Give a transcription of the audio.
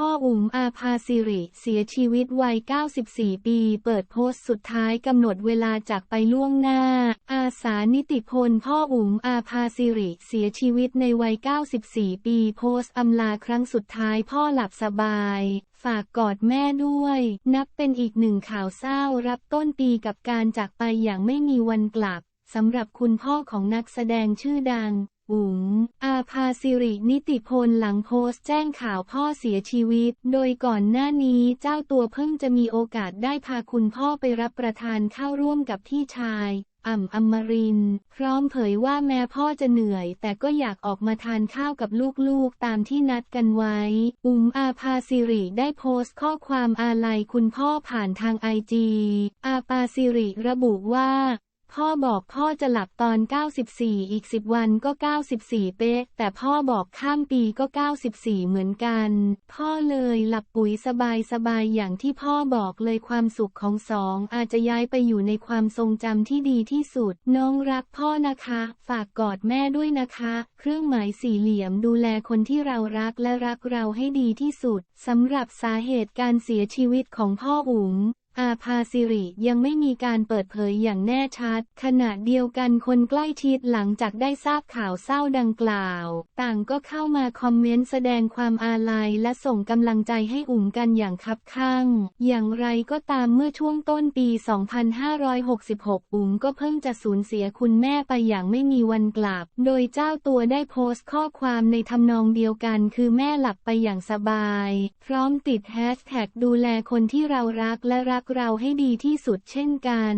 พ่ออุ๋มอาภาสิริ เสียชีวิตวัย 94 ปี เปิดโพสต์สุดท้ายกำหนดเวลาจากไปล่วงหน้า อาสานิติพลพ่ออุ๋มอาภาสิริ เสียชีวิตในวัย 94 ปี โพสต์อำลาครั้งสุดท้ายพ่อหลับสบาย ฝากกอดแม่ด้วย นับเป็นอีกหนึ่งข่าวเศร้ารับต้นปีกับการจากไปอย่างไม่มีวันกลับสำหรับคุณพ่อของนักแสดงชื่อดัง อุ๋ม ภาสิรินิติพลหลังโพสต์แจ้งข่าวพ่อเสียชีวิต โดยก่อนหน้านี้เจ้าตัวเพิ่งจะมีโอกาสได้พาคุณพ่อไปรับประทานข้าวร่วมกับพี่ชายอ่ำอมริน พร้อมเผยว่าแม้พ่อจะเหนื่อย แต่ก็อยากออกมาทานข้าวกับลูกๆ ตามที่นัดกันไว้ อุ๋มอาภาสิริได้โพสต์ข้อความอาลัยคุณพ่อผ่านทางไอจีอาภาสิริระบุว่า พ่อบอกพ่อจะหลับตอน 94 อีก 10 วันก็ 94 เป๊ะ แต่พ่อบอกข้ามปีก็ 94 เหมือนกัน พ่อเลยหลับปุ๋ยสบายสบายอย่างที่พ่อบอกเลยความสุขของสองอาจจะย้ายไปอยู่ในความทรงจำที่ดีที่สุด น้องรักพ่อนะคะ ฝากกอดแม่ด้วยนะคะ เครื่องหมายสี่เหลี่ยมดูแลคนที่เรารักและรักเราให้ดีที่สุดสำหรับสาเหตุการเสียชีวิตของพ่ออุ๋ง อาภาสิริยังไม่มีการเปิดเผยอย่างแน่ชัด ขณะเดียวกันคนใกล้ชิดหลังจากได้ทราบข่าวเศร้าดังกล่าว ต่างก็เข้ามาคอมเมนต์แสดงความอาลัยและส่งกำลังใจให้อุ่มกันอย่างคับข้าง อย่างไรก็ตามเมื่อช่วงต้นปี 2566 อุ๋มก็เพิ่งจะสูญเสียคุณแม่ไปอย่างไม่มีวันกลับ โดยเจ้าตัวได้โพสต์ข้อความในทำนองเดียวกัน คือแม่หลับไปอย่างสบาย พร้อมติดแฮชแท็กดูแลคนที่เรารักและรักเราให้ดีที่สุดเช่นกัน